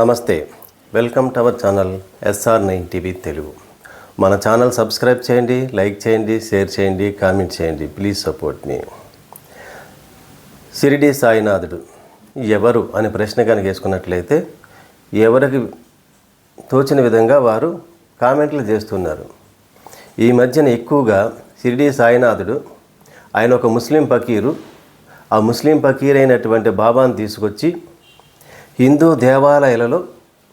నమస్తే welcome to our channel SR nine TV Telugu. మన channel subscribe చేయండి like చేయండి షేర్ చేయండి కామెంట్ చేయండి ప్లీజ్ సపోర్ట్ మీ. సిరిడి సాయినాథుడు ఎవరు అనే ప్రశ్న కనుక వేసుకున్నట్లయితే ఎవరికి తోచిన విధంగా వారు కామెంట్లు చేస్తున్నారు. ఈ మధ్యన ఎక్కువగా సిరిడి సాయినాథుడు ఆయన ఒక ముస్లిం ఫకీరు ఆ ముస్లిం ఫకీర్ అయినటువంటి బాబాను తీసుకొచ్చి హిందూ దేవాలయాలలో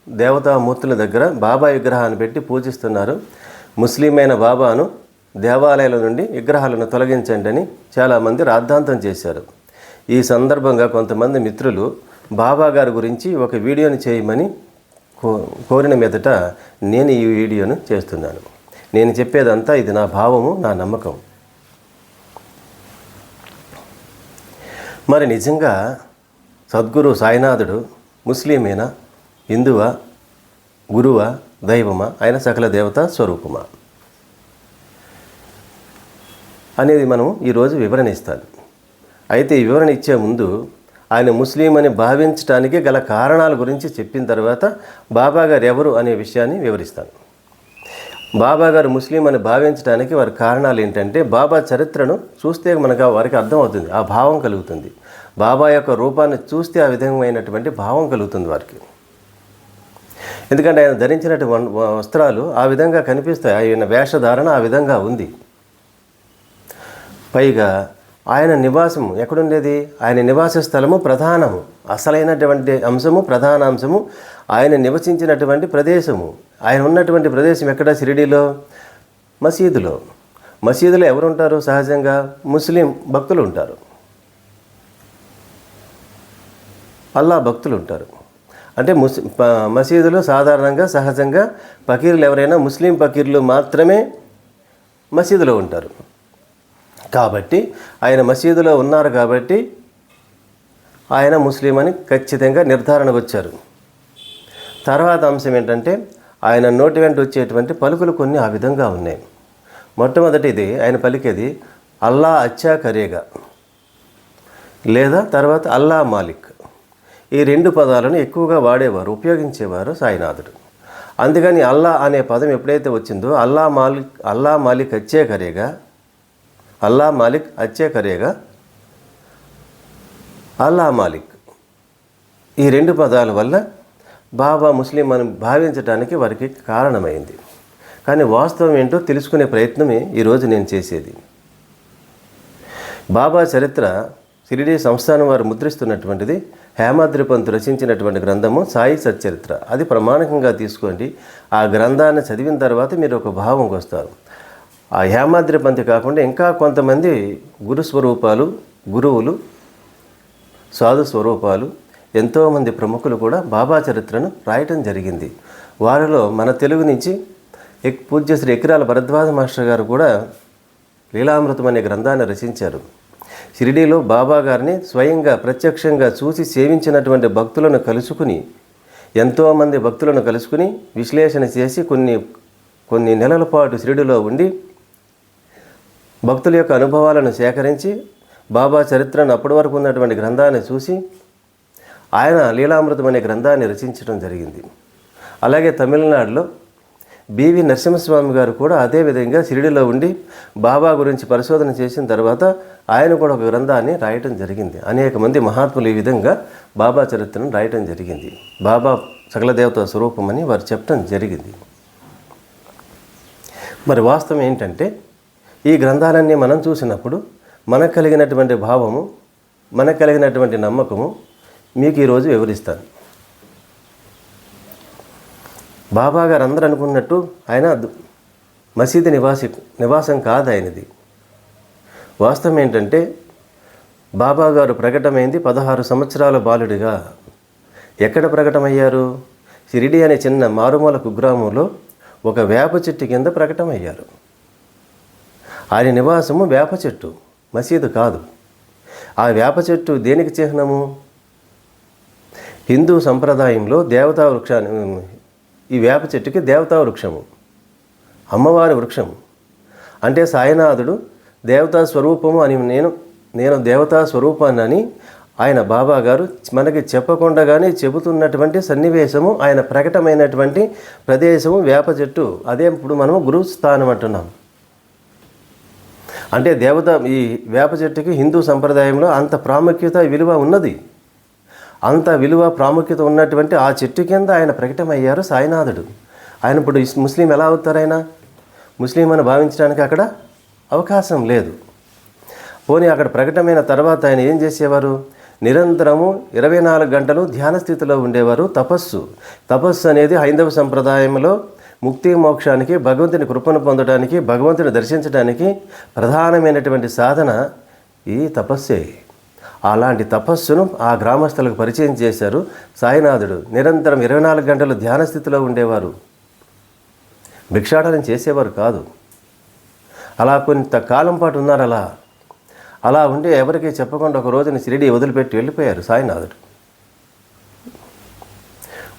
దేవతామూర్తుల దగ్గర బాబా విగ్రహాన్ని పెట్టి పూజిస్తున్నారు. ముస్లిం అయిన బాబాను దేవాలయాల నుండి విగ్రహాలను తొలగించండి అని చాలామంది రాద్ధాంతం చేశారు. ఈ సందర్భంగా కొంతమంది మిత్రులు బాబా గారి గురించి ఒక వీడియోని చేయమని కో కోరిన మీదట నేను ఈ వీడియోను చేస్తున్నాను. నేను చెప్పేదంతా ఇది నా భావము నా నమ్మకం. మరి నిజంగా సద్గురు సాయినాథుడు ముస్లిమేనా? హిందువా? గురువా? దైవమా? ఆయన సకల దేవత స్వరూపమా? అనేది మనం ఈరోజు వివరణ ఇస్తాను. అయితే ఈ వివరణ ఇచ్చే ముందు ఆయన ముస్లిం అని భావించడానికి గల కారణాల గురించి చెప్పిన తర్వాత బాబా గారు ఎవరు అనే విషయాన్ని వివరిస్తాను. బాబా గారు ముస్లిం అని భావించడానికి వారి కారణాలు ఏంటంటే బాబా చరిత్రను చూస్తే మనకు వారికి అర్థమవుతుంది ఆ భావం కలుగుతుంది. బాబా యొక్క రూపాన్ని చూస్తే ఆ విధమైనటువంటి భావం కలుగుతుంది వారికి. ఎందుకంటే ఆయన ధరించినటువంటి వస్త్రాలు ఆ విధంగా కనిపిస్తాయి. ఆయన వేషధారణ ఆ విధంగా ఉంది. పైగా ఆయన నివాసం ఎక్కడుండేది? ఆయన నివాస స్థలము ప్రధానము. అసలైనటువంటి అంశము ప్రధాన అంశము ఆయన నివసించినటువంటి ప్రదేశము. ఆయన ఉన్నటువంటి ప్రదేశం ఎక్కడ? షిరిడీలో? మసీదులో. మసీదులో ఎవరుంటారు? సహజంగా ముస్లిం భక్తులు ఉంటారు. అల్లా భక్తులు ఉంటారు. అంటే ముస్ ప- మసీదులో సాధారణంగా సహజంగా పకీర్లు ఎవరైనా ముస్లిం పకీర్లు మాత్రమే మసీదులో ఉంటారు. కాబట్టి ఆయన మసీదులో ఉన్నారు కాబట్టి ఆయన ముస్లిం అని ఖచ్చితంగా నిర్ధారణకు వచ్చారు. తర్వాత అంశం ఏంటంటే ఆయన నోటి వెంట వచ్చేటువంటి పలుకులు కొన్ని ఆ విధంగా ఉన్నాయి. మొట్టమొదటిది ఆయన పలికేది అల్లా అచ్చా కరేగా లేదా తర్వాత అల్లా మాలిక్. ఈ రెండు పదాలను ఎక్కువగా వాడేవారు ఉపయోగించేవారు సాయినాథుడు. అందుకని అల్లా అనే పదం ఎప్పుడైతే వచ్చిందో అల్లా మాలిక్ అల్లా మాలిక్ అచ్చే కరేగా అల్లా మాలిక్ అచ్చే కరేగా అల్లా మాలిక్. ఈ రెండు పదాల వల్ల బాబా ముస్లిం అని భావించడానికి వారికి కారణమైంది. కానీ వాస్తవం ఏంటో తెలుసుకునే ప్రయత్నమే ఈరోజు నేను చేసేది. బాబా చరిత్ర షిరిడి సంస్థానం వారు ముద్రిస్తున్నటువంటిది హేమాద్రిపంతు రచించినటువంటి గ్రంథము సాయి సచ్చరిత్ర. అది ప్రమాణికంగా తీసుకోండి. ఆ గ్రంథాన్ని చదివిన తర్వాత మీరు ఒక భావంకి వస్తారు. ఆ హేమాద్రిపంతి కాకుండా ఇంకా కొంతమంది గురు స్వరూపాలు గురువులు సాధు స్వరూపాలు ఎంతోమంది ప్రముఖులు కూడా బాబా చరిత్రను రాయటం జరిగింది. వారిలో మన తెలుగు నుంచి ఎక్ పూజ్య శ్రీ ఎకిరాల భరద్వాజ మాస్టర్ గారు కూడా లీలామృతం అనే గ్రంథాన్ని రచించారు. షిరిడీలో బాబా గారిని స్వయంగా ప్రత్యక్షంగా చూసి సేవించినటువంటి భక్తులను కలుసుకుని ఎంతోమంది భక్తులను కలుసుకుని విశ్లేషణ చేసి కొన్ని కొన్ని నెలల పాటు షిరిడిలో ఉండి భక్తుల యొక్క అనుభవాలను సేకరించి బాబా చరిత్రను అప్పటి వరకు ఉన్నటువంటి గ్రంథాన్ని చూసి ఆయన లీలామృతం అనే గ్రంథాన్ని రచించడం జరిగింది. అలాగే తమిళనాడులో బివి నరసింహస్వామి గారు కూడా అదే విధంగా షిరిడిలో ఉండి బాబా గురించి పరిశోధన చేసిన తర్వాత ఆయన కూడా ఒక గ్రంథాన్ని రాయటం జరిగింది. అనేక మంది మహాత్ములు ఈ విధంగా బాబా చరిత్రను రాయటం జరిగింది. బాబా సకలదేవత స్వరూపమని వారు చెప్పడం జరిగింది. మరి వాస్తవం ఏంటంటే ఈ గ్రంథాలన్నీ మనం చూసినప్పుడు మనకు కలిగినటువంటి భావము మనకు కలిగినటువంటి నమ్మకము మీకు ఈరోజు వివరిస్తాను. బాబా గారు అందరూ అనుకున్నట్టు ఆయన మసీదు నివాసి నివాసం కాదు ఆయనది వాస్తవం ఏంటంటే బాబా గారు ప్రకటమైంది పదహారు సంవత్సరాల బాలుడిగా. ఎక్కడ ప్రకటమయ్యారు? షిరిడి అనే చిన్న మారుమూల కుగ్రామంలో ఒక వేప చెట్టు కింద ప్రకటమయ్యారు. ఆయన నివాసము వేప చెట్టు మసీదు కాదు. ఆ వేప చెట్టు దేనికి చిహ్నము? హిందూ సంప్రదాయంలో దేవతా వృక్షాన్ని ఈ వేప చెట్టుకి దేవతా వృక్షము అమ్మవారి వృక్షము. అంటే సాయినాథుడు దేవతా స్వరూపము అని నేను నేను దేవతా స్వరూపాన్ని అని ఆయన బాబా గారు మనకి చెప్పకుండా కానీ చెబుతున్నటువంటి సన్నివేశము ఆయన ప్రకటమైనటువంటి ప్రదేశము వేప చెట్టు. అదే ఇప్పుడు మనము గురు స్థానం అంటున్నాం. అంటే దేవత ఈ వేప చెట్టుకి హిందూ సంప్రదాయంలో అంత ప్రాముఖ్యత విలువ ఉన్నది. అంత విలువ ప్రాముఖ్యత ఉన్నటువంటి ఆ చెట్టు కింద ఆయన ప్రకటమయ్యారు సాయినాథుడు. ఆయన ఇప్పుడు ముస్లిం ఎలా అవుతారు ఆయన? ముస్లిం అని భావించడానికి అక్కడ అవకాశం లేదు. పోనీ అక్కడ ప్రకటమైన తర్వాత ఆయన ఏం చేసేవారు? నిరంతరము ఇరవై నాలుగు గంటలు ధ్యాన స్థితిలో ఉండేవారు తపస్సు. తపస్సు అనేది హైందవ సంప్రదాయంలో ముక్తి మోక్షానికి భగవంతుని కృపను పొందడానికి భగవంతుని దర్శించడానికి ప్రధానమైనటువంటి సాధన ఈ తపస్సే. అలాంటి తపస్సును ఆ గ్రామస్తులకు పరిచయం చేశారు సాయినాథుడు. నిరంతరం ఇరవై నాలుగు గంటలు ధ్యాన స్థితిలో ఉండేవారు. భిక్షాటనం చేసేవారు కాదు. అలా కొంతకాలం పాటు ఉన్నారు అలా. అలా ఉండి ఎవరికీ చెప్పకుండా ఒక రోజున షిరిడి వదిలిపెట్టి వెళ్ళిపోయారు సాయినాథుడు.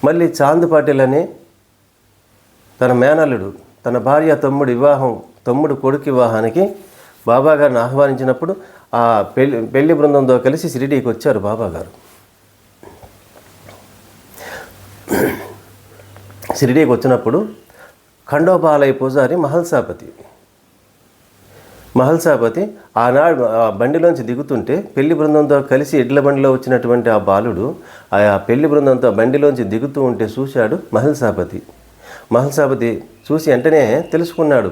మళ్ళీ చాంద్ పాటిల్ అని తన మేనల్లుడు తన భార్య తమ్ముడు వివాహం తమ్ముడు కొడుకు వివాహానికి బాబాగారిని ఆహ్వానించినప్పుడు ఆ పెళ్ళి పెళ్ళి బృందంతో కలిసి షిరిడీకి వచ్చారు బాబా గారు. షిరిడీకి వచ్చినప్పుడు ఖండోపాలయ పూజారి మహల్సాపతి. మహల్సాపతి ఆనాడు ఆ బండిలోంచి దిగుతుంటే పెళ్ళి బృందంతో కలిసి ఎడ్ల బండిలో వచ్చినటువంటి ఆ బాలుడు ఆ పెళ్ళి బృందంతో బండిలోంచి దిగుతూ ఉంటే చూశాడు మహల్సాపతి. మహల్సాపతి చూసి వెంటనే తెలుసుకున్నాడు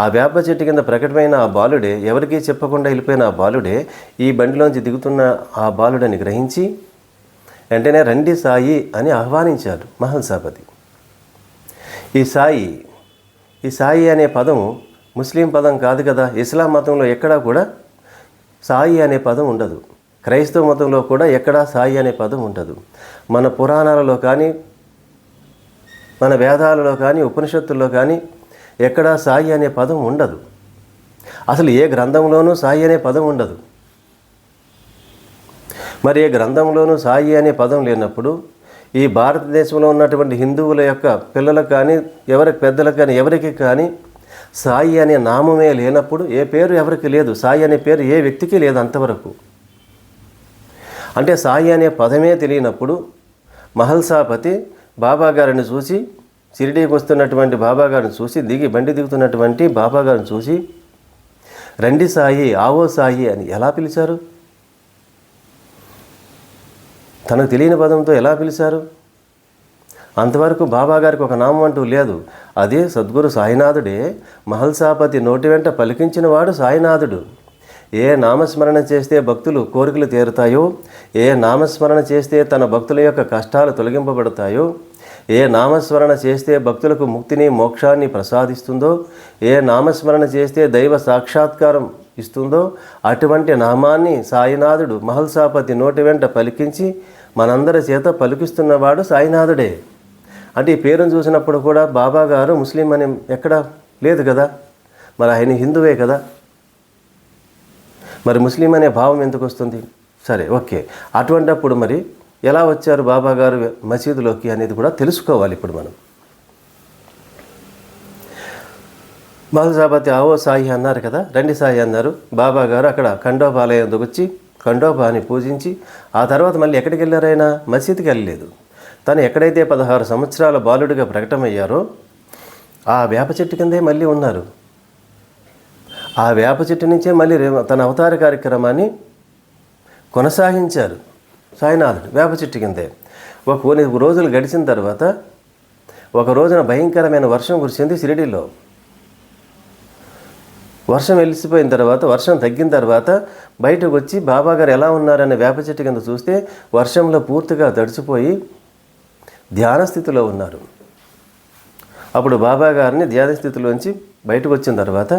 ఆ వేప చెట్టు కింద ప్రకటమైన ఆ బాలుడే ఎవరికీ చెప్పకుండా వెళ్ళిపోయిన ఆ బాలుడే ఈ బండిలోంచి దిగుతున్న ఆ బాలుడని గ్రహించి వెంటనే రండి సాయి అని ఆహ్వానించాడు మహల్సాపతి. ఈ సాయి ఈ సాయి అనే పదం ముస్లిం పదం కాదు కదా ఇస్లాం మతంలో ఎక్కడా కూడా సాయి అనే పదం ఉండదు. క్రైస్తవ మతంలో కూడా ఎక్కడా సాయి అనే పదం ఉండదు. మన పురాణాలలో కానీ మన వేదాలలో కానీ ఉపనిషత్తుల్లో కానీ ఎక్కడా సాయి అనే పదం ఉండదు. అసలు ఏ గ్రంథంలోనూ సాయి అనే పదం ఉండదు. మరి ఏ గ్రంథంలోనూ సాయి అనే పదం లేనప్పుడు ఈ భారతదేశంలో ఉన్నటువంటి హిందువుల యొక్క పిల్లలకు కానీ ఎవరికి పెద్దలకు కానీ ఎవరికి కానీ సాయి అనే నామమే లేనప్పుడు ఏ పేరు ఎవరికి లేదు. సాయి అనే పేరు ఏ వ్యక్తికి లేదు అంతవరకు. అంటే సాయి అనే పదమే తెలియనప్పుడు మహల్సాపతి బాబా గారిని చూసి షిరిడీకి వస్తున్నటువంటి బాబాగారిని చూసి దిగి బండి దిగుతున్నటువంటి బాబాగారిని చూసి రండి సాయి ఆవో సాయి అని ఎలా పిలిచారు? తనకు తెలియని పదంతో ఎలా పిలిచారు? అంతవరకు బాబాగారికి ఒక నామం అంటూ లేదు. అదే సద్గురు సాయినాథుడే మహల్సాపతి నోటి వెంట పలికించిన వాడు సాయినాథుడు. ఏ నామస్మరణ చేస్తే భక్తులు కోరికలు తీరుతాయో ఏ నామస్మరణ చేస్తే తన భక్తుల యొక్క కష్టాలు తొలగింపబడతాయో ఏ నామస్మరణ చేస్తే భక్తులకు ముక్తిని మోక్షాన్ని ప్రసాదిస్తుందో ఏ నామస్మరణ చేస్తే దైవ సాక్షాత్కారం ఇస్తుందో అటువంటి నామాన్ని సాయినాథుడు మహల్సాపతి నోటి వెంట పలికించి మనందరి చేత పలికిస్తున్నవాడు సాయినాథుడే. అంటే ఈ పేరును చూసినప్పుడు కూడా బాబా గారు ముస్లిం అని ఎక్కడ లేదు కదా? మరి ఆయన హిందువే కదా? మరి ముస్లిం అనే భావం ఎందుకు వస్తుంది? సరే ఓకే. అటువంటప్పుడు మరి ఎలా వచ్చారు బాబా గారు మసీదులోకి అనేది కూడా తెలుసుకోవాలి ఇప్పుడు మనం. మహజాబాతి ఆవో సాయి అన్నారు కదా రండి సాయి అన్నారు. బాబా గారు అక్కడ ఖండోపాలయం వచ్చి ఖండోపాని పూజించి ఆ తర్వాత మళ్ళీ ఎక్కడికి వెళ్ళారైనా మసీదుకి వెళ్ళలేదు. తను ఎక్కడైతే పదహారు సంవత్సరాల బాలుడిగా ప్రకటమయ్యారో ఆ వేప చెట్టు కిందే మళ్ళీ ఉన్నారు. ఆ వేప చెట్టు నుంచే మళ్ళీ తన అవతార కార్యక్రమాన్ని కొనసాగించారు. సాయినాథుడు వేప చెట్టు కిందే. ఒక కొన్ని రోజులు గడిచిన తర్వాత ఒక రోజున భయంకరమైన వర్షం కురిసింది షిరిడీలో. వర్షం వెలిసిపోయిన తర్వాత వర్షం తగ్గిన తర్వాత బయటకు వచ్చి బాబాగారు ఎలా ఉన్నారనే వేప చెట్టు కింద చూస్తే వర్షంలో పూర్తిగా తడిచిపోయి ధ్యాన స్థితిలో ఉన్నారు. అప్పుడు బాబా గారిని ధ్యాన స్థితిలోంచి బయటకు వచ్చిన తర్వాత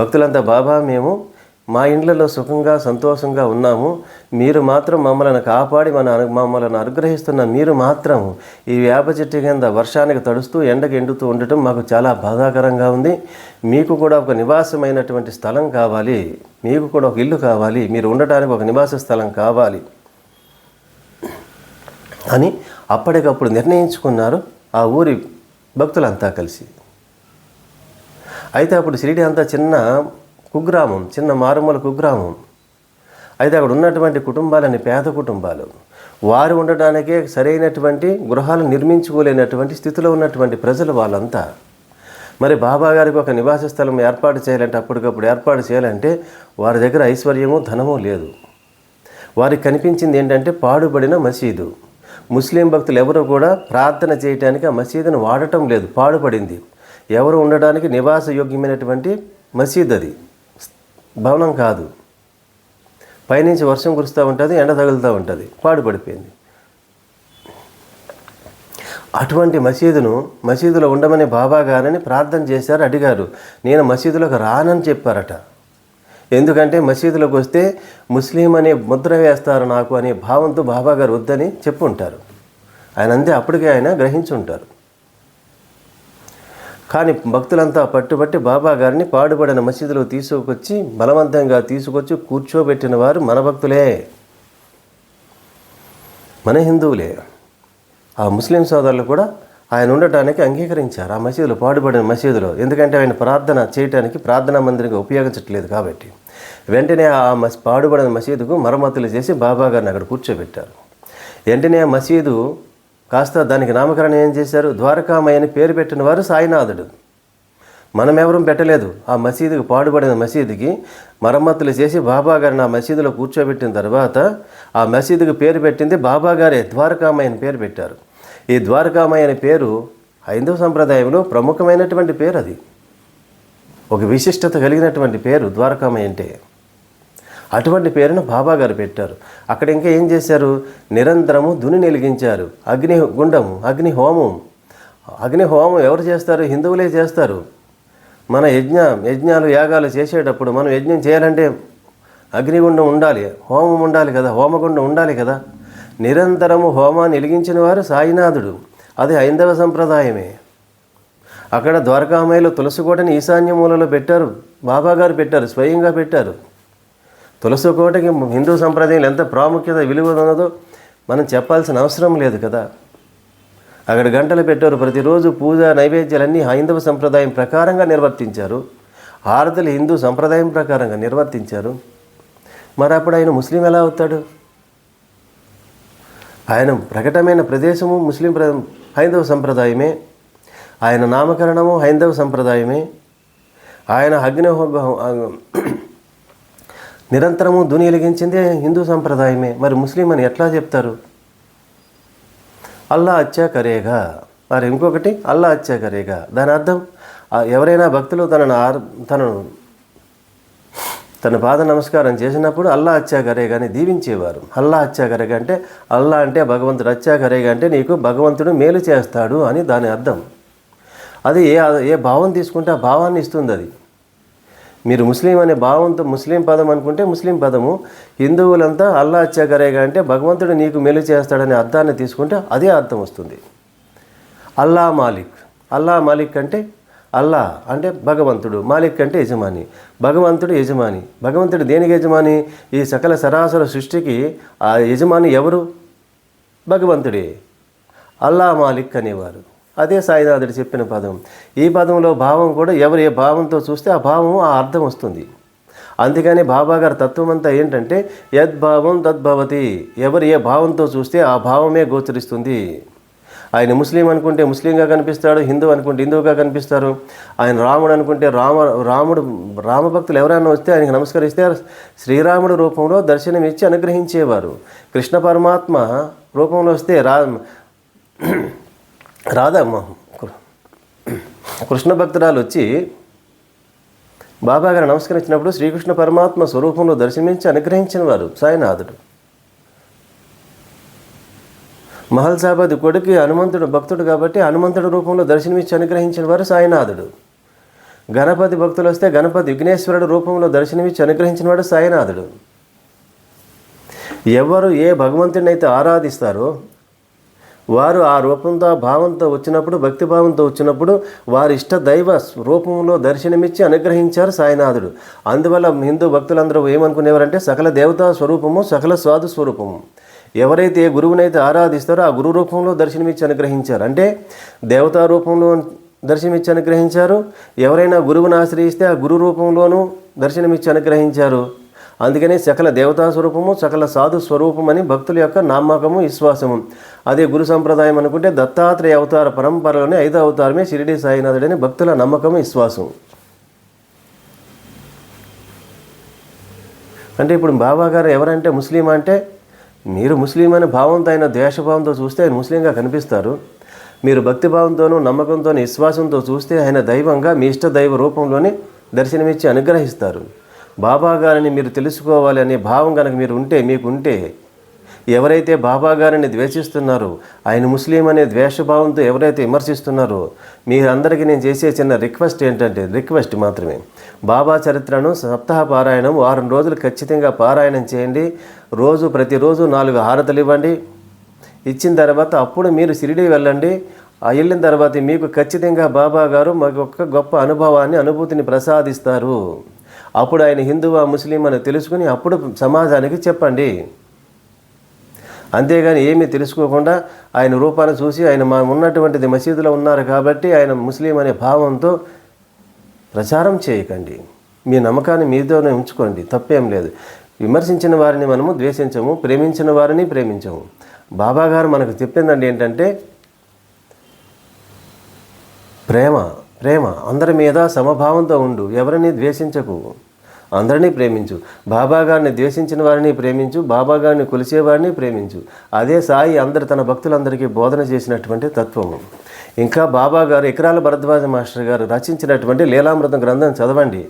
భక్తులంతా బాబా మేము మా ఇండ్లలో సుఖంగా సంతోషంగా ఉన్నాము. మీరు మాత్రం మమ్మల్ని కాపాడి మన మమ్మల్ని అనుగ్రహిస్తున్న మీరు మాత్రం ఈ వేప చెట్టు కింద వర్షానికి తడుస్తూ ఎండకు ఎండుతూ ఉండటం మాకు చాలా బాధాకరంగా ఉంది. మీకు కూడా ఒక నివాసమైనటువంటి స్థలం కావాలి. మీకు కూడా ఒక ఇల్లు కావాలి. మీరు ఉండటానికి ఒక నివాస స్థలం కావాలి. అని అప్పటికప్పుడు నిర్ణయించుకున్నారు ఆ ఊరి భక్తులంతా కలిసి. అయితే అప్పుడు షిరిడి అంతా చిన్న కుగ్రామం చిన్న మారుమూల కుగ్రామం. అయితే అక్కడ ఉన్నటువంటి కుటుంబాలని పేద కుటుంబాలు. వారు ఉండడానికే సరైనటువంటి గృహాలు నిర్మించుకోలేనటువంటి స్థితిలో ఉన్నటువంటి ప్రజలు వాళ్ళంతా. మరి బాబా గారికి ఒక నివాస స్థలం ఏర్పాటు చేయాలంటే అప్పటికప్పుడు ఏర్పాటు చేయాలంటే వారి దగ్గర ఐశ్వర్యము ధనము లేదు. వారికి కనిపించింది ఏంటంటే పాడుబడిన మసీదు. ముస్లిం భక్తులు ఎవరు కూడా ప్రార్థన చేయటానికి ఆ మసీదును వాడటం లేదు పాడుపడింది. ఎవరు ఉండడానికి నివాస యోగ్యమైనటువంటి మసీద్ అది భవనం కాదు. పైనుంచి వర్షం కురుస్తూ ఉంటుంది ఎండ తగులుతూ ఉంటుంది. పాడుపడిపోయింది. అటువంటి మసీదును మసీదులో ఉండమని బాబా గారని ప్రార్థన చేశారు అడిగారు. నేను మసీదులోకి రానని చెప్పారట. ఎందుకంటే మసీదులోకి వస్తే ముస్లిం అనే ముద్ర వేస్తారు నాకు అనే భావంతో బాబా గారు వద్దని చెప్పుంటారు. ఆయన అంతే అప్పటికే ఆయన గ్రహించి ఉంటారు కానీ భక్తులంతా పట్టుబట్టి బాబా గారిని పాడుబడిన మసీదులో తీసుకొచ్చి బలవంతంగా తీసుకొచ్చి కూర్చోబెట్టిన వారు మన భక్తులే. మన హిందువులే. ఆ ముస్లిం సోదరులు కూడా ఆయన ఉండటానికి అంగీకరించారు. ఆ మసీదులో పాడుపడిన మసీదులో. ఎందుకంటే ఆయన ప్రార్థన చేయటానికి ప్రార్థనా మందిరంగా ఉపయోగించట్లేదు కాబట్టి. వెంటనే ఆ మస్ పాడుబడిన మసీదుకు మరమ్మతులు చేసి బాబా గారిని అక్కడ కూర్చోబెట్టారు. వెంటనే ఆ మసీదు కాస్త దానికి నామకరణం ఏం చేశారు? ద్వారకామయ్య అని పేరు పెట్టిన వారు సాయినాథుడు. మనం ఎవరూ పెట్టలేదు. ఆ మసీదుకి పాడుపడిన మసీదుకి మరమ్మతులు చేసి బాబా గారిని ఆ మసీదులో కూర్చోబెట్టిన తర్వాత ఆ మసీదుకి పేరు పెట్టింది బాబా గారే ద్వారకామయ్య అని పేరు పెట్టారు. ఈ ద్వారకామయ్య అనే పేరు హైందవ సంప్రదాయంలో ప్రముఖమైనటువంటి పేరు అది. ఒక విశిష్టత కలిగినటువంటి పేరు ద్వారకామయ్య అంటే. అటువంటి పేరును బాబా గారు పెట్టారు. అక్కడ ఇంకా ఏం చేశారు? నిరంతరము దుని వెలిగించారు అగ్ని గుండము అగ్ని హోమం. అగ్ని హోమం ఎవరు చేస్తారు? హిందువులే చేస్తారు. మన యజ్ఞ యజ్ఞాలు యాగాలు చేసేటప్పుడు మనం యజ్ఞం చేయాలంటే అగ్నిగుండం ఉండాలి. హోమం ఉండాలి కదా హోమగుండం ఉండాలి కదా. నిరంతరము హోమాన్ని వెలిగించిన వారు సాయినాథుడు. అది హైందవ సంప్రదాయమే. అక్కడ ద్వారకామయ్యలో తులసి కోటని ఈశాన్య మూలలో పెట్టారు. బాబాగారు పెట్టారు స్వయంగా పెట్టారు. తులసి కోటకి హిందూ సంప్రదాయంలో ఎంత ప్రాముఖ్యత విలువ ఉన్నదో మనం చెప్పాల్సిన అవసరం లేదు కదా. అక్కడ గంటలు పెట్టారు. ప్రతిరోజు పూజ నైవేద్యాలన్నీ హైందవ సంప్రదాయం ప్రకారంగా నిర్వర్తించారు. హారతులు హిందూ సంప్రదాయం ప్రకారంగా నిర్వర్తించారు. మరి అప్పుడు ఆయన ముస్లిం ఎలా అవుతాడు? ఆయన ప్రకటమైన ప్రదేశము ముస్లిం ప్ర హైందవ సంప్రదాయమే. ఆయన నామకరణము హైందవ సంప్రదాయమే. ఆయన అగ్నిహోగ నిరంతరము దుని వెలిగించిందే హిందూ సంప్రదాయమే. మరి ముస్లిం అని ఎట్లా చెప్తారు? అల్లా అచ్చా కరేగా. మరి ఇంకొకటి అల్లా అచ్చా కరేగా. దాని అర్థం ఎవరైనా భక్తులు తనను ఆర్ తనను తన పాద నమస్కారం చేసినప్పుడు అల్లా అచ్చా కరేగా అని దీవించేవారు. అల్లా అచ్చా కరేగా అంటే అల్లా అంటే భగవంతుడు అచ్చా కరేగా అంటే నీకు భగవంతుడు మేలు చేస్తాడు అని దాని అర్థం. అది ఏ ఏ భావం తీసుకుంటే ఆ భావాన్ని ఇస్తుంది అది. మీరు ముస్లిం అనే భావంతో ముస్లిం పదం అనుకుంటే ముస్లిం పదము. హిందువులంతా అల్లా అచ్చాకరేగా అంటే భగవంతుడు నీకు మేలు చేస్తాడనే అర్థాన్ని తీసుకుంటే అదే అర్థం వస్తుంది. అల్లా మాలిక్. అల్లా మాలిక్ అంటే అల్లా అంటే భగవంతుడు. మాలిక్ అంటే యజమాని. భగవంతుడు యజమాని. భగవంతుడు దేనికి యజమాని? ఈ సకల సరాసర సృష్టికి ఆ యజమాని ఎవరు? భగవంతుడే. అల్లా మాలిక్ అనేవారు. అదే సాయినాథుడు చెప్పిన పదం. ఈ పదంలో భావం కూడా ఎవరు ఏ భావంతో చూస్తే ఆ భావం ఆ అర్థం వస్తుంది. అందుకని బాబా గారి తత్వం అంతా ఏంటంటే యద్భావం తద్భవతి ఎవరు ఏ భావంతో చూస్తే ఆ భావమే గోచరిస్తుంది. ఆయన ముస్లిం అనుకుంటే ముస్లింగా కనిపిస్తాడు హిందూ అనుకుంటే హిందువుగా కనిపిస్తారు. ఆయన రాముడు అనుకుంటే రామ రాముడు రామభక్తులు ఎవరైనా వస్తే ఆయనకి నమస్కరిస్తే శ్రీరాముడు రూపంలో దర్శనం ఇచ్చి అనుగ్రహించేవారు. కృష్ణ పరమాత్మ రూపంలో వస్తే రా రాధమ్మ కృష్ణ భక్తురాలు వచ్చి బాబా గారు నమస్కరించినప్పుడు శ్రీకృష్ణ పరమాత్మ స్వరూపంలో దర్శనమించి అనుగ్రహించిన వారు సాయినాథుడు. మహల్సాబాద్ కొడుకు హనుమంతుడు భక్తుడు కాబట్టి హనుమంతుడు రూపంలో దర్శనమిచ్చి అనుగ్రహించిన వారు సాయినాథుడు. గణపతి భక్తులు వస్తే గణపతి విఘ్నేశ్వరుడు రూపంలో దర్శనమిచ్చి అనుగ్రహించిన వాడు సాయినాథుడు. ఎవరు ఏ భగవంతుడిని అయితే ఆరాధిస్తారో వారు ఆ రూపంతో భావంతో వచ్చినప్పుడు భక్తి భావంతో వచ్చినప్పుడు వారి ఇష్ట దైవ రూపంలో దర్శనమిచ్చి అనుగ్రహించారు సాయినాథుడు. అందువల్ల హిందూ భక్తులందరూ ఏమనుకునేవారంటే సకల దేవతా స్వరూపము సకల స్వాదు స్వరూపము. ఎవరైతే ఏ గురువునైతే ఆరాధిస్తారో ఆ గురు రూపంలో దర్శనమిచ్చి అనుగ్రహించారు. అంటే దేవతా రూపంలో దర్శనమిచ్చి అనుగ్రహించారు. ఎవరైనా గురువుని ఆశ్రయిస్తే ఆ గురు రూపంలోనూ దర్శనమిచ్చి అనుగ్రహించారు. అందుకని సకల దేవతా స్వరూపము సకల సాధు స్వరూపం అని భక్తుల యొక్క నమ్మకము విశ్వాసము. అదే గురు సంప్రదాయం అనుకుంటే దత్తాత్రేయ అవతార పరంపరలోనే ఐదో అవతారమే షిరిడి సాయినాథుడని భక్తుల నమ్మకం విశ్వాసం అంటే ఇప్పుడు బాబా గారు ఎవరంటే ముస్లిం అంటే మీరు ముస్లిం అనే భావంతో ఆయన ద్వేషభావంతో చూస్తే ఆయన ముస్లింగా కనిపిస్తారు. మీరు భక్తిభావంతోనూ నమ్మకంతో విశ్వాసంతో చూస్తే ఆయన దైవంగా మీ ఇష్ట దైవ రూపంలోనే దర్శనమిచ్చి అనుగ్రహిస్తారు. బాబా గారిని మీరు తెలుసుకోవాలి అనే భావం కనుక మీరు ఉంటే మీకు ఉంటే ఎవరైతే బాబా గారిని ద్వేషిస్తున్నారో ఆయన ముస్లిం అనే ద్వేషభావంతో ఎవరైతే విమర్శిస్తున్నారో మీరందరికీ నేను చేసే చిన్న రిక్వెస్ట్ ఏంటంటే రిక్వెస్ట్ మాత్రమే. బాబా చరిత్రను సప్తాహ పారాయణం వారం రోజులు ఖచ్చితంగా పారాయణం చేయండి. రోజు ప్రతిరోజు నాలుగు హారతలు ఇవ్వండి. ఇచ్చిన తర్వాత అప్పుడు మీరు షిరిడి వెళ్ళండి. ఆ వెళ్ళిన తర్వాత మీకు ఖచ్చితంగా బాబా గారు మాకు ఒక గొప్ప అనుభవాన్ని అనుభూతిని ప్రసాదిస్తారు. అప్పుడు ఆయన హిందువా ముస్లిం అని తెలుసుకుని అప్పుడు సమాజానికి చెప్పండి. అంతేగాని ఏమీ తెలుసుకోకుండా ఆయన రూపాన్ని చూసి ఆయన మా ఉన్నటువంటిది మసీదులో ఉన్నారు కాబట్టి ఆయన ముస్లిం అనే భావంతో ప్రచారం చేయకండి. మీ నమ్మకాన్ని మీతోనే ఉంచుకోండి. తప్పేం లేదు. విమర్శించిన వారిని మనము ద్వేషించము ప్రేమించిన వారిని ప్రేమించము. బాబాగారు మనకు చెప్పిందండి ఏంటంటే ప్రేమ ప్రేమ అందరి మీద సమభావంతో ఉండు ఎవరిని ద్వేషించకు. అందరినీ ప్రేమించు. బాబాగారిని ద్వేషించిన వారిని ప్రేమించు బాబాగారిని కొలిసేవారిని ప్రేమించు. అదే సాయి అందరు తన భక్తులందరికీ బోధన చేసినటువంటి తత్వము. ఇంకా బాబాగారు ఎకరాల భరద్వాజ మాస్టర్ గారు రచించినటువంటి లీలామృతం గ్రంథం చదవండి.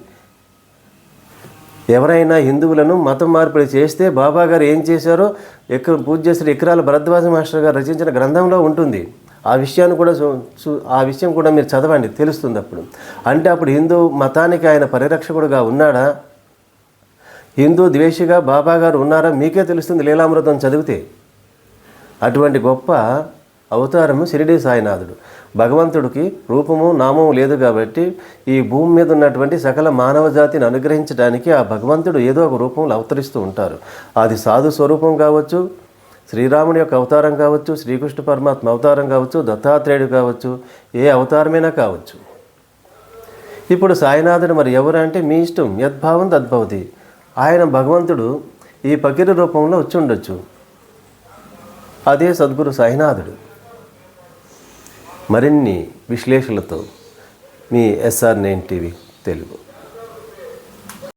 ఎవరైనా హిందువులను మతం మార్పిడి చేస్తే బాబా గారు ఏం చేశారో ఎక్కడ పూజ చేసిన ఎకరాల భరద్వాజ మాస్టర్ గారు రచించిన గ్రంథంలో ఉంటుంది. ఆ విషయాన్ని కూడా చూ- చూ- ఆ విషయం కూడా మీరు చదవండి తెలుస్తుంది అప్పుడు. అంటే అప్పుడు హిందూ మతానికి ఆయన పరిరక్షకుడుగా ఉన్నాడా? హిందూ ద్వేషిగా బాబా గారు ఉన్నారా? మీకే తెలుస్తుంది లీలామృతం చదివితే. అటువంటి గొప్ప అవతారము షిరిడి సాయినాథుడు. భగవంతుడికి రూపము నామము లేదు కాబట్టి ఈ భూమి మీద ఉన్నటువంటి సకల మానవ జాతిని అనుగ్రహించడానికి ఆ భగవంతుడు ఏదో ఒక రూపంలో అవతరిస్తూ ఉంటారు. అది సాధు స్వరూపం కావచ్చు శ్రీరాముని యొక్క అవతారం కావచ్చు శ్రీకృష్ణ పరమాత్మ అవతారం కావచ్చు దత్తాత్రేయుడు కావచ్చు ఏ అవతారమైనా కావచ్చు. ఇప్పుడు సాయినాథుడు మరి ఎవరు అంటే మీ ఇష్టం యద్భావం తద్భవతి. ఆయన భగవంతుడు ఈ పకిరి రూపంలో వచ్చి ఉండొచ్చు. అదే సద్గురు సాయినాథుడు. మరిన్ని విశ్లేషణలతో మీ ఎస్ఆర్ నైన్ టీవీ తెలుగు.